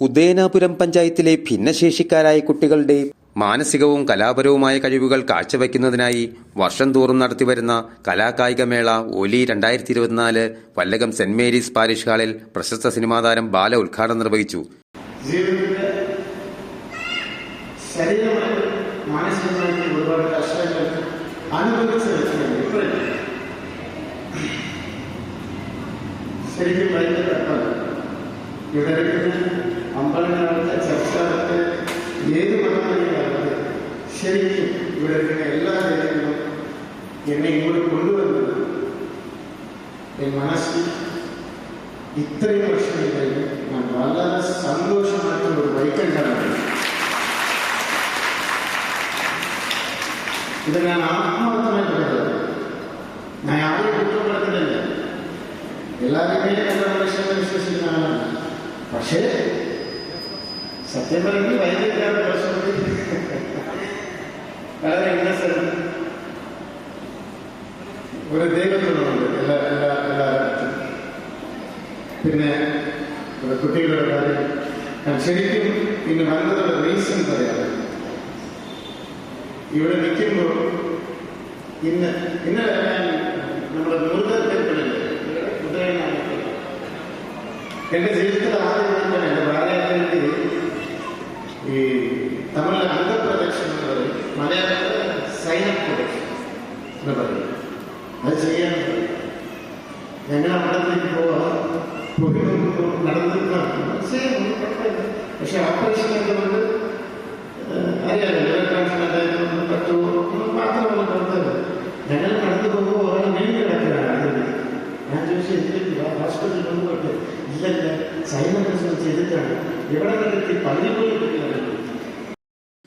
ഉദയനാപുരം പഞ്ചായത്തിലെ ഭിന്നശേഷിക്കാരായ കുട്ടികളുടെ മാനസികവും കലാപരവുമായ കഴിവുകൾ കാഴ്ചവെക്കുന്നതിനായി വർഷം തോറും നടത്തിവരുന്ന കലാകായികമേള ഒലി രണ്ടായിരത്തി ഇരുപത്തിനാല് വല്ലകം സെന്റ് മേരീസ് പാരിഷ് ഹാളിൽ പ്രശസ്ത സിനിമാ താരം ബാല ഉദ്ഘാടനം നിർവഹിച്ചു. ശരിക്കും ഇരിക്കുന്ന അമ്പലങ്ങളാകട്ടെ ഏത് മതമാകട്ടെ ശരിക്കും ഇവിടെ ഇരിക്കുന്ന എല്ലാ കാര്യങ്ങളും എന്നെ ഇങ്ങോട്ട് കൊണ്ടുവന്നത് മനസ്സിൽ ഇത്രയും വർഷം കഴിഞ്ഞ് ഞാൻ വളരെ സന്തോഷമായിട്ടുള്ള ഒരു വൈകല്യമാണ് ഇത് ഞാൻ ആത്മാർത്ഥമായി പറയുന്നത് ഞാൻ ആരും കുറ്റപ്പെടുത്തുന്നില്ല. എല്ലാവരുടെയും എല്ലാ മനുഷ്യരെ വിശ്വസിക്കുന്നതാണ്. പക്ഷേ സത്യം പറയുന്നത് വൈദ്യുതിക്കാരുടെ പ്രശ്നത്തിൽ വളരെ ഒരു ദൈവത്തിനുണ്ട് എല്ലാ എല്ലാ എല്ലാവരും പിന്നെ കുട്ടികളുടെ കാര്യം. ഞാൻ ശരിക്കും ഇന്ന് വന്നതുള്ള റീസൺ പറയാറ് ഇവിടെ നിൽക്കുമ്പോൾ ഇന്ന് ഇന്നലെ ഞാൻ നമ്മുടെ ഉദയനാമത്തിൽ എന്റെ ജീവിതത്തിൽ ആദ്യം എന്റെ ഭാര്യയ്ക്ക് വേണ്ടി ഈ തമിഴിൽ അംഗപ്രദക്ഷിണം എന്ന് പറയും മലയാളത്തിൽ സൈൻ അപ്പ് പ്രൊഡക്ഷൻ എന്ന് പറയും അത് ചെയ്യാൻ ഞങ്ങൾ അവിടത്തേക്ക് പോവാം പോയി നടന്നിട്ട് പക്ഷെ ഓപ്പറേഷൻ എന്തുകൊണ്ട് അറിയാലോ ഇലക്ട്രോണിക്സ് അതായത് പറ്റുമോ മാത്രമല്ല കൊടുത്തത് ഞങ്ങൾ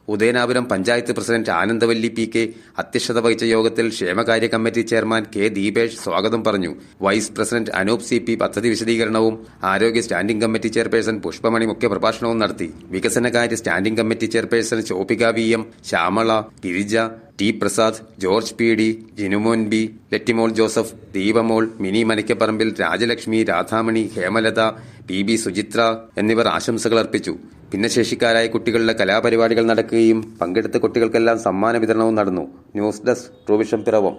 Udayanapuram panchayat president Anandavalli P K അധ്യക്ഷത വഹിച്ച യോഗത്തിൽ ക്ഷേമകാര്യ കമ്മിറ്റി ചെയർമാൻ കെ ദീപേഷ് സ്വാഗതം പറഞ്ഞു. Vice president Anoop C P പദ്ധതി വിശദീകരണവും ആരോഗ്യ സ്റ്റാൻഡിംഗ് കമ്മിറ്റി ചെയർപേഴ്സൺ പുഷ്പമണി മുഖ്യപ്രഭാഷണവും നടത്തി. വികസനകാര്യ standing committee chairperson Shobhika V M Shyamala Girija T Prasad George P D Jinumon B Lettymol Joseph Deepamol Mini Manakkaparambil Rajalakshmi Radhamani Hemalatha P B Suchitra എന്നിവർ ആശംസകൾ അർപ്പിച്ചു. ഭിന്നശേഷിക്കാരായ കുട്ടികളുടെ കലാപരിപാടികൾ നടക്കുകയും പങ്കെടുത്ത കുട്ടികൾക്കെല്ലാം സമ്മാന വിതരണവും നടന്നു. News desk provision Piravom